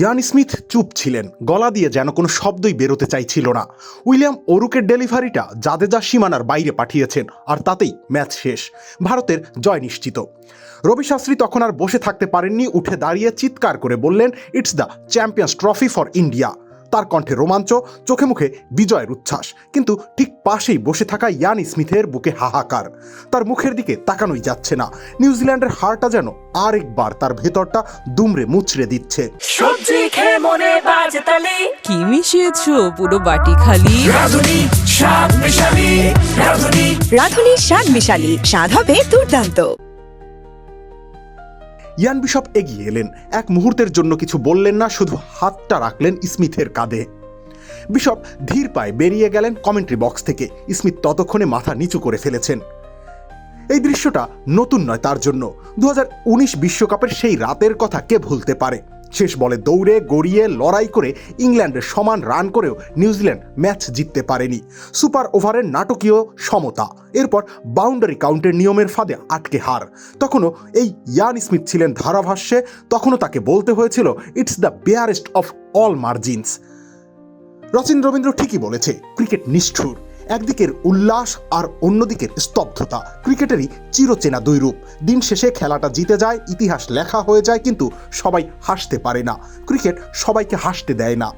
Ian Smith চুপ ছিলেন, গলা দিয়ে যেন কোনো শব্দই বেরোতে চাইছিল না। উইলিয়াম ওরুকের ডেলিভারিটা জাদেজা সীমানার বাইরে পাঠিয়েছেন, আর তাতেই ম্যাচ শেষ, ভারতের জয় নিশ্চিত। রবি শাস্ত্রী তখন আর বসে থাকতে পারেননি, উঠে দাঁড়িয়ে চিৎকার করে বললেন it's the champions trophy for India তার কণ্ঠে রোমাঞ্চ চোখে মুখে বিজয়ের উচ্ছ্বাস। কিন্তু ঠিক পাশেই বসে থাকা ইয়ান স্মিথের বুকে হাহাকার। তার মুখের দিকে তাকানোই যাচ্ছে না। নিউজিল্যান্ডের হারটা যেন আরেকবার তার ভেতরটা দুমড়ে মুচড়ে দিচ্ছে। সবজি খেয়ে মনে বাজে তালি। কি মিশিয়েছো পুরো বাটি খালি? রাধুনি মিশালি রাধুনি। রাঁধুনি স্বাদ মিশালি। স্বাদ হবে দুর্দান্ত। ইয়ান বিশপ এগিয়ে এলেন। এক মুহূর্তের জন্য কিছু বললেন না, শুধু হাতটা রাখলেন স্মিথের কাঁধে। বিশপ ধীর পায়ে বেরিয়ে গেলেন কমেন্ট্রি বক্স থেকে। স্মিথ ততক্ষণে মাথা নিচু করে ফেলেছেন। এই দৃশ্যটা নতুন নয় তার জন্য। দু বিশ্বকাপের সেই রাতের কথা কে ভুলতে পারে? শেষ বলে দৌড়ে, গড়িয়ে, লড়াই করে ইংল্যান্ডের সমান রান করেও নিউজিল্যান্ড ম্যাচ জিততে পারেনি। সুপার ওভারের নাটকীয় সমতা। এরপর বাউন্ডারি কাউন্টের নিয়মের ফাঁদে আটকে হার। তখনও এই ইয়ান স্মিথ ছিলেন ধারাভাষ্যে, তখনও তাকে বলতে হয়েছিল it's the barest of all margins Rachin Ravindra ঠিকই বলেছে, ক্রিকেট নিষ্ঠুর। একদিকের উল্লাস আর অন্যদিকের স্তব্ধতা। ক্রিকেটেরই চিরচেনা দুই রূপ দিন শেষে খেলাটা জিতে যায়, ইতিহাস লেখা হয়ে যায়, কিন্তু সবাই হাসতে পারে না। ক্রিকেট সবাইকে হাসতে দেয় না।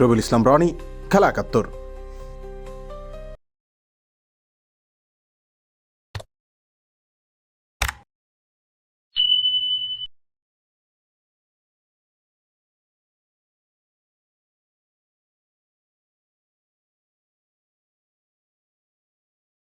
রবিউল ইসলাম, রনি, খেলা একাত্তর।